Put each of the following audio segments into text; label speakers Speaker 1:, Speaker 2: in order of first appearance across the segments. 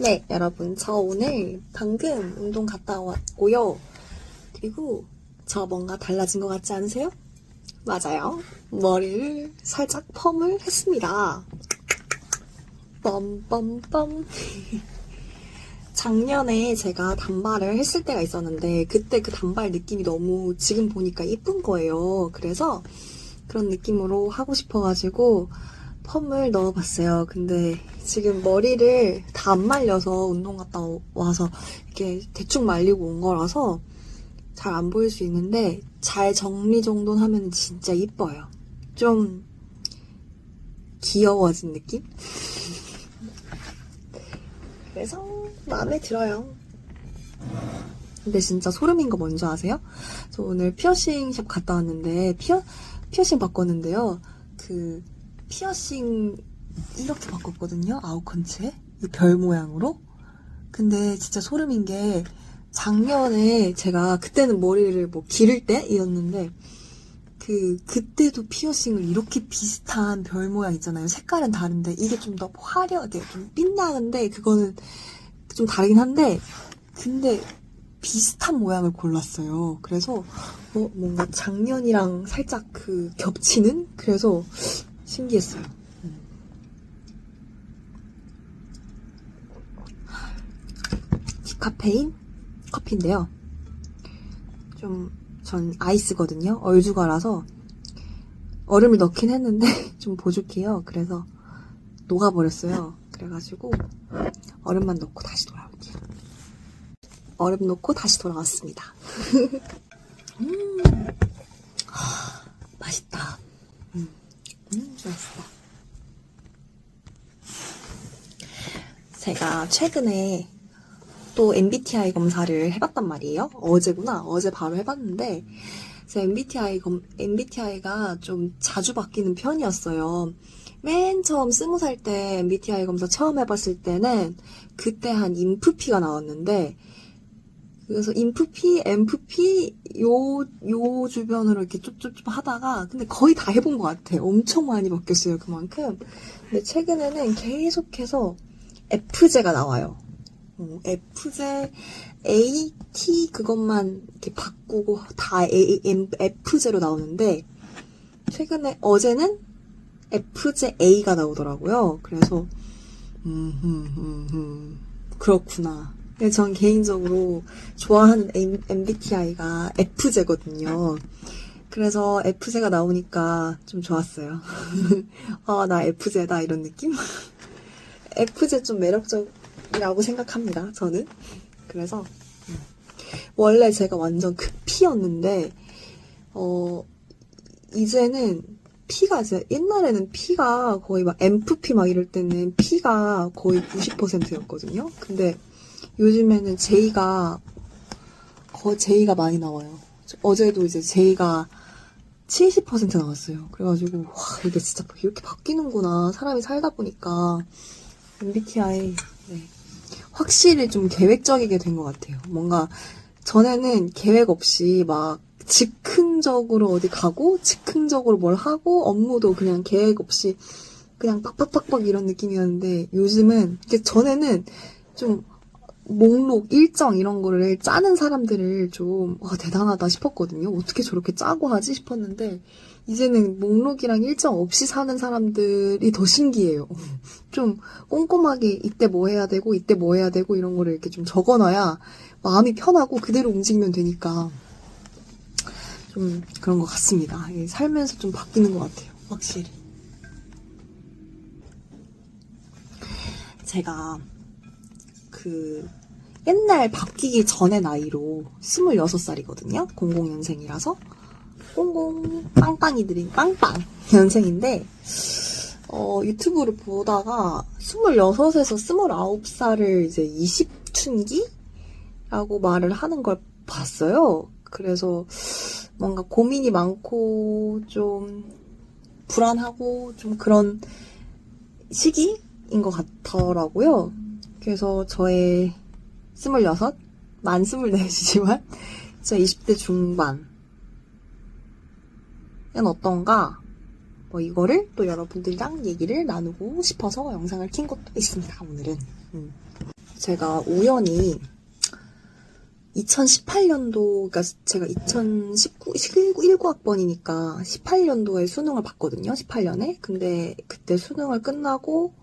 Speaker 1: 네, 여러분, 저 오늘 방금 운동 갔다 왔고요. 그리고 저 뭔가 달라진 것 같지 않으세요? 맞아요. 머리를 살짝 펌을 했습니다. 빰빰빰. 작년에 제가 단발을 했을 때가 있었는데 그때 그 단발 느낌이 너무 지금 보니까 이쁜 거예요. 그래서 그런 느낌으로 하고 싶어가지고 펌을 넣어봤어요. 근데 지금 머리를 다 안 말려서 운동 갔다 와서 이렇게 대충 말리고 온 거라서 잘 안 보일 수 있는데 잘 정리 정돈 하면 진짜 이뻐요. 좀 귀여워진 느낌? 그래서 마음에 들어요. 근데 진짜 소름인 거 뭔지 아세요? 저 오늘 피어싱 샵 갔다 왔는데 피어 피어싱 바꿨는데요. 그 피어싱 이렇게 바꿨거든요. 아웃컨체 이별 모양으로. 근데 진짜 소름인 게 작년에 제가 그때는 머리를 뭐 기를 때이었는데 그 그때도 피어싱을 이렇게 비슷한 별 모양 있잖아요. 색깔은 다른데 이게 좀 더 화려하게 좀 빛나는데 그거는 좀 다르긴 한데 근데 비슷한 모양을 골랐어요. 그래서 어, 뭔가 작년이랑 살짝 그 겹치는 그래서 신기했어요. 디카페인 커피인데요. 좀 전 아이스거든요. 얼주가라서 얼음을 넣긴 했는데 좀 보죽해요. 그래서 녹아버렸어요. 그래가지고 얼음만 넣고 다시 돌아올게요. 얼음 넣고 다시 돌아왔습니다. 음, 하, 맛있다. 음, 음, 맛있다. 제가 최근에 또 MBTI 검사를 해봤단 말이에요. 어제구나. 어제 바로 해봤는데, 제 MBTI 검, MBTI가 좀 자주 바뀌는 편이었어요. 맨 처음 스무 살 때 MBTI 검사 처음 해봤을 때는 그때 한 인프피가 나왔는데, 그래서 인프피, 엠프피 요, 요 주변으로 이렇게 쭈쭈쭈 하다가 근데 거의 다 해본 것 같아요. 엄청 많이 바뀌었어요. 그만큼. 근데 최근에는 계속해서 FJ가 나와요. 어, FJ, A, T 그것만 이렇게 바꾸고 다 A, M, FJ로 나오는데 최근에 어제는 FJA가 나오더라고요. 그래서 음, 음, 음, 음. 그렇구나. 전 개인적으로 좋아하는 MBTI가 FJ거든요. 그래서 FJ가 나오니까 좀 좋았어요. 아, 나 FJ다 이런 느낌? FJ 좀 매력적이 라고 생각합니다. 저는. 그래서 음. 원래 제가 완전 극피였는데 어 이제는 피가 이제 옛날에는 피가 거의 막 MFP 막 이럴 때는 피가 거의 90%였거든요. 근데 요즘에는 J가 거 J가 많이 나와요. 어제도 이제 J가 70% 나왔어요. 그래가지고 와 이게 진짜 이렇게 바뀌는구나 사람이 살다 보니까 MBTI 네. 확실히 좀 계획적이게 된 것 같아요. 뭔가 전에는 계획 없이 막 즉흥적으로 어디 가고 즉흥적으로 뭘 하고 업무도 그냥 계획 없이 그냥 빡빡빡빡 이런 느낌이었는데 요즘은 전에는 좀 목록 일정 이런 거를 짜는 사람들을 좀 와, 대단하다 싶었거든요. 어떻게 저렇게 짜고 하지 싶었는데 이제는 목록이랑 일정 없이 사는 사람들이 더 신기해요. 좀 꼼꼼하게 이때 뭐 해야 되고 이때 뭐 해야 되고 이런 거를 이렇게 좀 적어놔야 마음이 편하고 그대로 움직이면 되니까 좀 그런 것 같습니다. 살면서 좀 바뀌는 것 같아요. 확실히. 제가 그 옛날 바뀌기 전의 나이로 26살이거든요. 00년생이라서. 00 빵빵이들이 빵빵 년생인데 어, 유튜브를 보다가 26에서 29살을 이제 20춘기라고 말을 하는 걸 봤어요. 그래서 뭔가 고민이 많고 좀 불안하고 좀 그런 시기인 것 같더라고요. 그래서 저의 26, 만 24이지만 제 20대 중반은 어떤가 뭐 이거를 또 여러분들이랑 얘기를 나누고 싶어서 영상을 킨 것도 있습니다. 오늘은 음. 제가 우연히 2018년도, 그러니까 제가 2019, 19학번이니까 18년도에 수능을 봤거든요. 18년에. 근데 그때 수능을 끝나고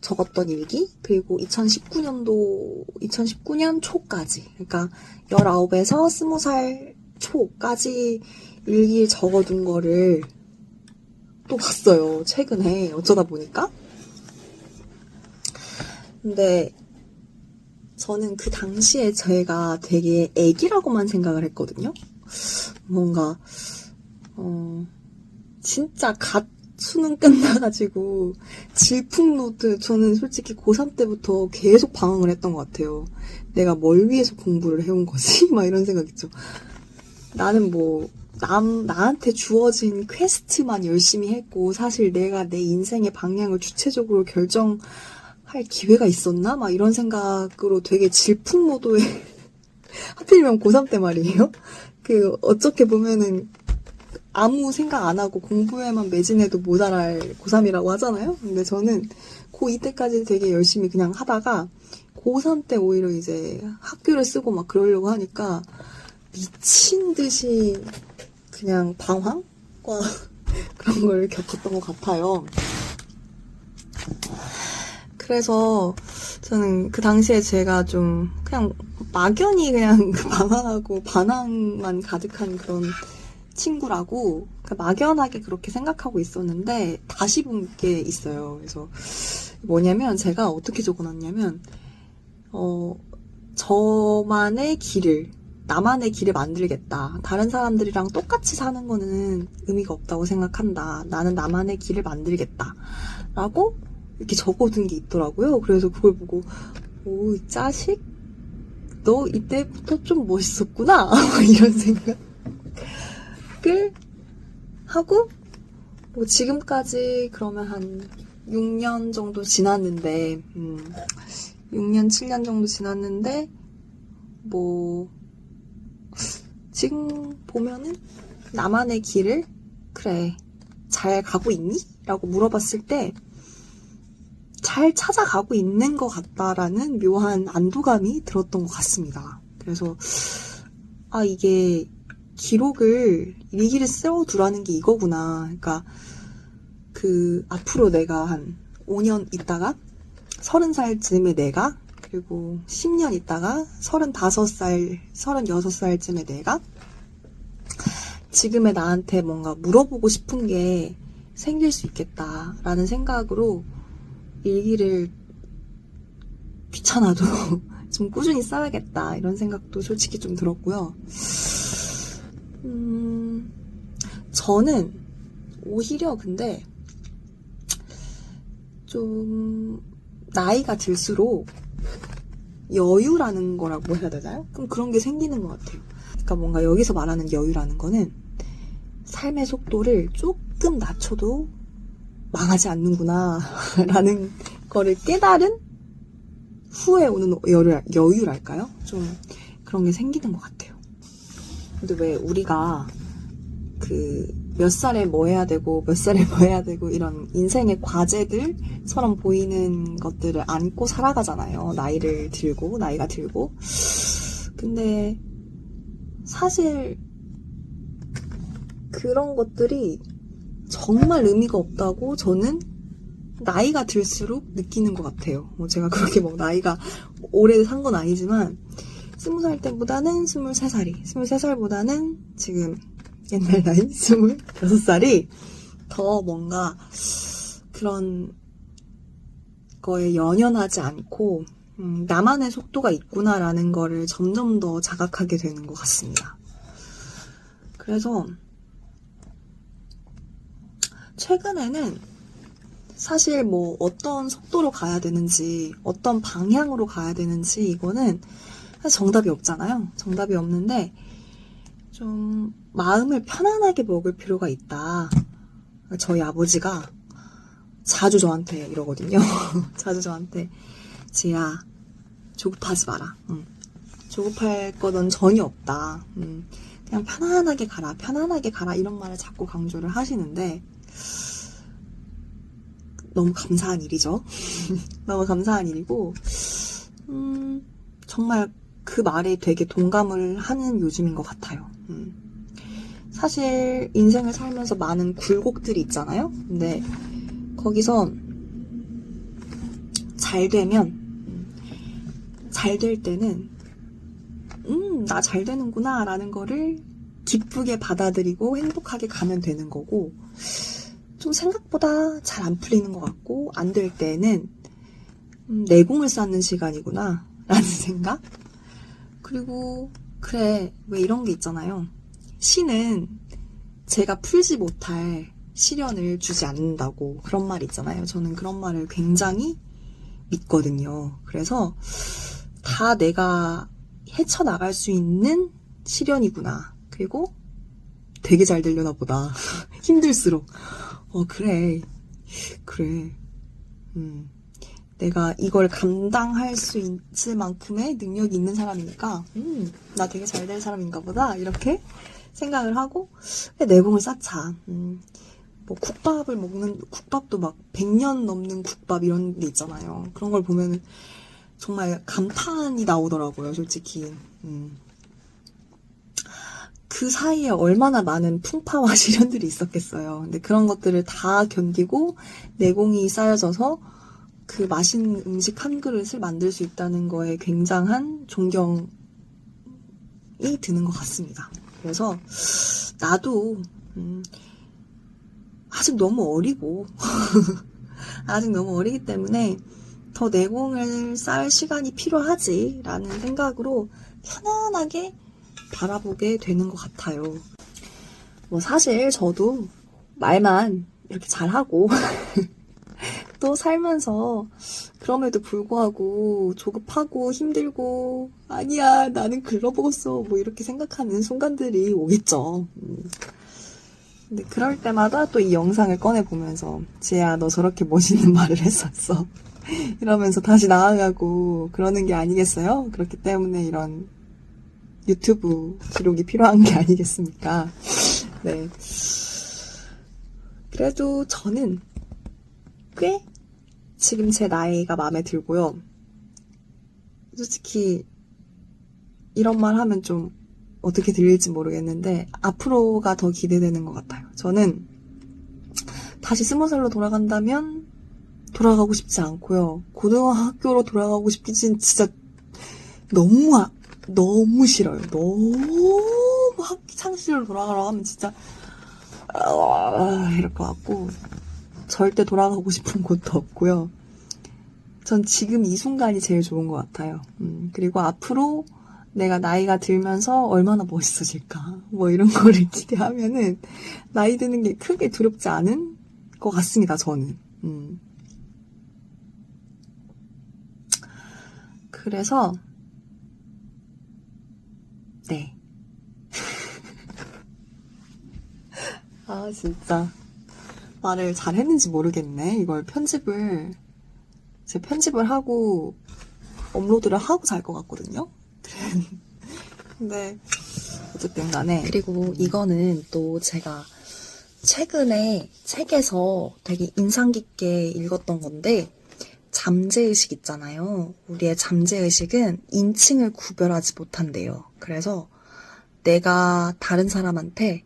Speaker 1: 적었던 일기, 그리고 2019년도, 2019년 초까지. 그러니까 19에서 20살 초까지 일기 적어둔 거를 또 봤어요. 최근에. 어쩌다 보니까. 근데 저는 그 당시에 제가 되게 애기라고만 생각을 했거든요. 뭔가, 어, 진짜 갓 수능 끝나가지고 질풍노트, 저는 솔직히 고3 때부터 계속 방황을 했던 것 같아요. 내가 뭘 위해서 공부를 해온 거지? 막 이런 생각 있죠. 나는 뭐, 남, 나한테 주어진 퀘스트만 열심히 했고, 사실 내가 내 인생의 방향을 주체적으로 결정, 할 기회가 있었나? 막 이런 생각으로 되게 질풍노도에 하필이면 고3 때 말이에요. 그 어떻게 보면은 아무 생각 안 하고 공부에만 매진해도 모자랄 고3이라고 하잖아요. 근데 저는 고2 때까지 되게 열심히 그냥 하다가 고3 때 오히려 이제 학교를 쓰고 막 그러려고 하니까 미친 듯이 그냥 방황과 그런 걸 겪었던 것 같아요. 그래서 저는 그 당시에 제가 좀 그냥 막연히 그냥 방황하고 반항만 가득한 그런 친구라고 그러니까 막연하게 그렇게 생각하고 있었는데 다시 본 게 있어요. 그래서 뭐냐면 제가 어떻게 적어놨냐면 어 저만의 길을 나만의 길을 만들겠다. 다른 사람들이랑 똑같이 사는 거는 의미가 없다고 생각한다. 나는 나만의 길을 만들겠다. 라고 이렇게 적어둔 게 있더라고요. 그래서 그걸 보고, 오, 이 자식? 너 이때부터 좀 멋있었구나. 이런 생각을 하고, 뭐 지금까지 그러면 한 6년 정도 지났는데, 음, 6년, 7년 정도 지났는데, 뭐, 지금 보면은 나만의 길을, 그래, 잘 가고 있니? 라고 물어봤을 때, 잘 찾아가고 있는 것 같다라는 묘한 안도감이 들었던 것 같습니다. 그래서, 아, 이게 기록을, 일기를 써두라는 게 이거구나. 그러니까, 그, 앞으로 내가 한 5년 있다가, 30살쯤에 내가, 그리고 10년 있다가, 35살, 36살쯤에 내가, 지금의 나한테 뭔가 물어보고 싶은 게 생길 수 있겠다라는 생각으로 일기를 귀찮아도 좀 꾸준히 써야겠다 이런 생각도 솔직히 좀 들었고요. 음, 저는 오히려 근데 좀 나이가 들수록 여유라는 거라고 해야 되나요? 그럼 그런 게 생기는 것 같아요. 그러니까 뭔가 여기서 말하는 여유라는 거는 삶의 속도를 조금 낮춰도 망하지 않는구나 라는 거를 깨달은 후에 오는 여유, 여유랄까요? 좀 그런 게 생기는 것 같아요. 근데 왜 우리가 그 몇 살에 뭐 해야 되고 몇 살에 뭐 해야 되고 이런 인생의 과제들처럼 보이는 것들을 안고 살아가잖아요. 나이를 들고 나이가 들고. 근데 사실 그런 것들이 정말 의미가 없다고 저는 나이가 들수록 느끼는 것 같아요. 뭐 제가 그렇게 뭐 나이가 오래 산 건 아니지만 스무 살 때보다는 스물세 살이, 스물세 살보다는 지금 옛날 나이 스물여섯 살이 더 뭔가 그런 거에 연연하지 않고 음, 나만의 속도가 있구나라는 거를 점점 더 자각하게 되는 것 같습니다. 그래서 최근에는 사실 뭐 어떤 속도로 가야 되는지, 어떤 방향으로 가야 되는지 이거는 정답이 없잖아요. 정답이 없는데 좀 마음을 편안하게 먹을 필요가 있다. 저희 아버지가 자주 저한테 이러거든요. 자주 저한테 지야 조급하지 마라. 응. 조급할 거는 전혀 없다. 응. 그냥 편안하게 가라, 편안하게 가라 이런 말을 자꾸 강조를 하시는데 너무 감사한 일이죠. 너무 감사한 일이고 음, 정말 그 말에 되게 동감을 하는 요즘인 것 같아요. 음. 사실 인생을 살면서 많은 굴곡들이 있잖아요. 근데 거기서 잘 되면 잘 될 때는 음, 나 잘 되는구나 라는 거를 기쁘게 받아들이고 행복하게 가면 되는 거고 좀 생각보다 잘 안 풀리는 것 같고 안 될 때는 음, 내공을 쌓는 시간이구나 라는 생각 그리고 그래 왜 이런 게 있잖아요 신은 제가 풀지 못할 시련을 주지 않는다고 그런 말 있잖아요. 저는 그런 말을 굉장히 믿거든요. 그래서 다 내가 헤쳐나갈 수 있는 시련이구나. 그리고 되게 잘 되려나 보다. 힘들수록. 어 그래. 그래. 음. 내가 이걸 감당할 수 있을 만큼의 능력이 있는 사람이니까, 음, 나 되게 잘 될 사람인가 보다, 이렇게 생각을 하고, 내공을 쌓자. 음, 뭐, 국밥을 먹는, 국밥도 막 100년 넘는 국밥 이런 게 있잖아요. 그런 걸 보면은 정말 감탄이 나오더라고요, 솔직히. 음. 그 사이에 얼마나 많은 풍파와 시련들이 있었겠어요. 근데 그런 것들을 다 견디고 내공이 쌓여져서 그 맛있는 음식 한 그릇을 만들 수 있다는 거에 굉장한 존경이 드는 것 같습니다. 그래서 나도 음, 아직 너무 어리고 아직 너무 어리기 때문에 더 내공을 쌓을 시간이 필요하지라는 생각으로 편안하게 바라보게 되는 것 같아요. 뭐 사실 저도 말만 이렇게 잘하고 또 살면서 그럼에도 불구하고 조급하고 힘들고 아니야 나는 글러먹었어 뭐 이렇게 생각하는 순간들이 오겠죠. 음. 근데 그럴 때마다 또 이 영상을 꺼내 보면서 지혜야 너 저렇게 멋있는 말을 했었어. 이러면서 다시 나아가고 그러는 게 아니겠어요? 그렇기 때문에 이런 유튜브 기록이 필요한 게 아니겠습니까? 네. 그래도 저는 꽤 지금 제 나이가 마음에 들고요. 솔직히 이런 말 하면 좀 어떻게 들릴지 모르겠는데 앞으로가 더 기대되는 것 같아요. 저는 다시 스무 살로 돌아간다면 돌아가고 싶지 않고요. 고등학교로 돌아가고 싶긴 진짜 너무 아, 너무 싫어요. 너무 학창 시절 돌아가라고 하면 진짜 아, 이럴 것 같고 절대 돌아가고 싶은 곳도 없고요. 전 지금 이 순간이 제일 좋은 것 같아요. 음, 그리고 앞으로 내가 나이가 들면서 얼마나 멋있어질까. 뭐 이런 거를 기대하면은 나이 드는 게 크게 두렵지 않은 것 같습니다, 저는. 음. 그래서, 네. 아, 진짜. 말을 잘 했는지 모르겠네. 이걸 편집을, 제 편집을 하고, 업로드를 하고 잘 것 같거든요? 근데, 어쨌든 간에. 그리고 이거는 또 제가 최근에 책에서 되게 인상 깊게 읽었던 건데, 잠재의식 있잖아요. 우리의 잠재의식은 인칭을 구별하지 못한대요. 그래서 내가 다른 사람한테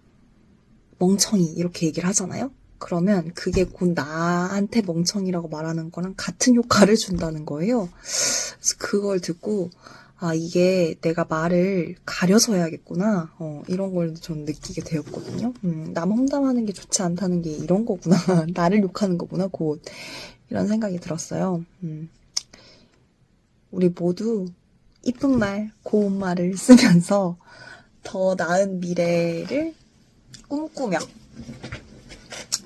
Speaker 1: 멍청이 이렇게 얘기를 하잖아요. 그러면 그게 곧 나한테 멍청이라고 말하는 거랑 같은 효과를 준다는 거예요. 그래서 그걸 듣고 아 이게 내가 말을 가려서 해야겠구나 어, 이런 걸좀 느끼게 되었거든요. 음, 남 험담하는 게 좋지 않다는 게 이런 거구나 나를 욕하는 거구나 곧 이런 생각이 들었어요. 음, 우리 모두 이쁜 말, 고운 말을 쓰면서 더 나은 미래를 꿈꾸며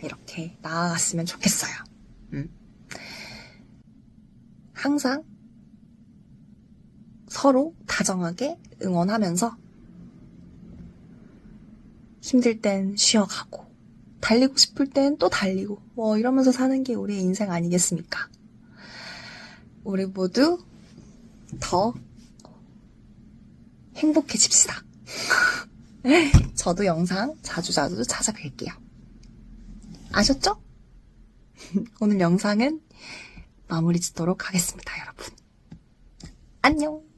Speaker 1: 이렇게 나아갔으면 좋겠어요. 음. 항상 서로 다정하게 응원하면서 힘들 땐 쉬어가고 달리고 싶을 땐 또 달리고 뭐 이러면서 사는 게 우리의 인생 아니겠습니까? 우리 모두 더 행복해집시다. 저도 영상 자주자주 찾아뵐게요. 아셨죠? 오늘 영상은 마무리 짓도록 하겠습니다, 여러분. 안녕!